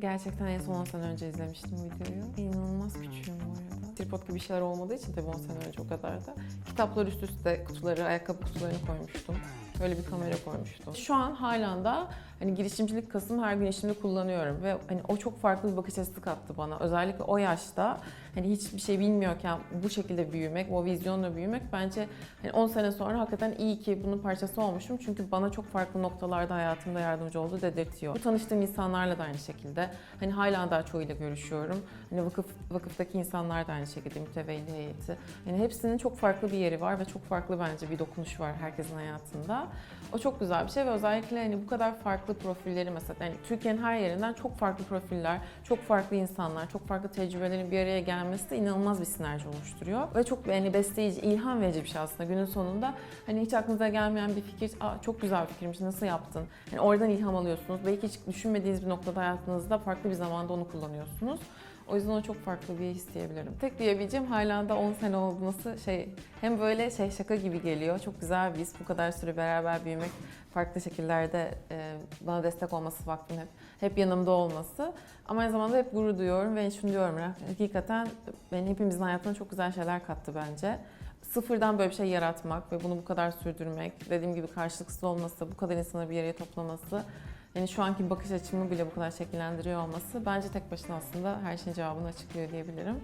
Gerçekten en son 10 sene önce izlemiştim videoyu. İnanılmaz küçüğüm bu arada. Tripod gibi şeyler olmadığı için tabii 10 sene önce o kadar da. Kitaplar üst üste kutuları, ayakkabı kutularını koymuştum. Böyle bir kamera koymuştum. Şu an halen da hani girişimcilik kısmı her gün işimde kullanıyorum ve hani o çok farklı bir bakış açısı kattı bana. Özellikle o yaşta hani hiçbir şey bilmiyorken bu şekilde büyümek, o vizyonla büyümek bence hani 10 sene sonra hakikaten iyi ki bunun parçası olmuşum. Çünkü bana çok farklı noktalarda hayatımda yardımcı oldu dedirtiyor. Bu tanıştığım insanlarla da aynı şekilde. Hani hala daha çoğuyla görüşüyorum. Hani vakıf, vakıftaki insanlar da aynı şekilde, mütevelli heyeti. Yani hepsinin çok farklı bir yeri var ve çok farklı bence bir dokunuş var herkesin hayatında. O çok güzel bir şey ve özellikle hani bu kadar farklı profilleri mesela yani Türkiye'nin her yerinden çok farklı profiller, çok farklı insanlar, çok farklı tecrübelerin bir araya gelmesi de inanılmaz bir sinerji oluşturuyor. Ve çok yani besleyici, ilham verici bir şey aslında günün sonunda. Hani hiç aklınıza gelmeyen bir fikir, Aa, çok güzel bir fikirmiş, nasıl yaptın? Yani oradan ilham alıyorsunuz. Belki hiç düşünmediğiniz bir noktada hayatınızda farklı bir zamanda onu kullanıyorsunuz. O yüzden o çok farklı bir his diyebilirim. Tek diyebileceğim hala da 10 sene olması şey hem böyle şey şaka gibi geliyor. Çok güzel bir his. Bu kadar süre beraber büyümek, farklı şekillerde e, bana destek olması, vaktin hep hep yanımda olması. Ama aynı zamanda hep gurur duyuyorum ve şunu diyorum hakikaten benim hepimizin hayatına çok güzel şeyler kattı bence. Sıfırdan böyle bir şey yaratmak ve bunu bu kadar sürdürmek, dediğim gibi karşılıksız olması, bu kadar insanı bir araya toplaması, yani şu anki bakış açımı bile bu kadar şekillendiriyor olması bence tek başına aslında her şeyin cevabını açıklıyor diyebilirim.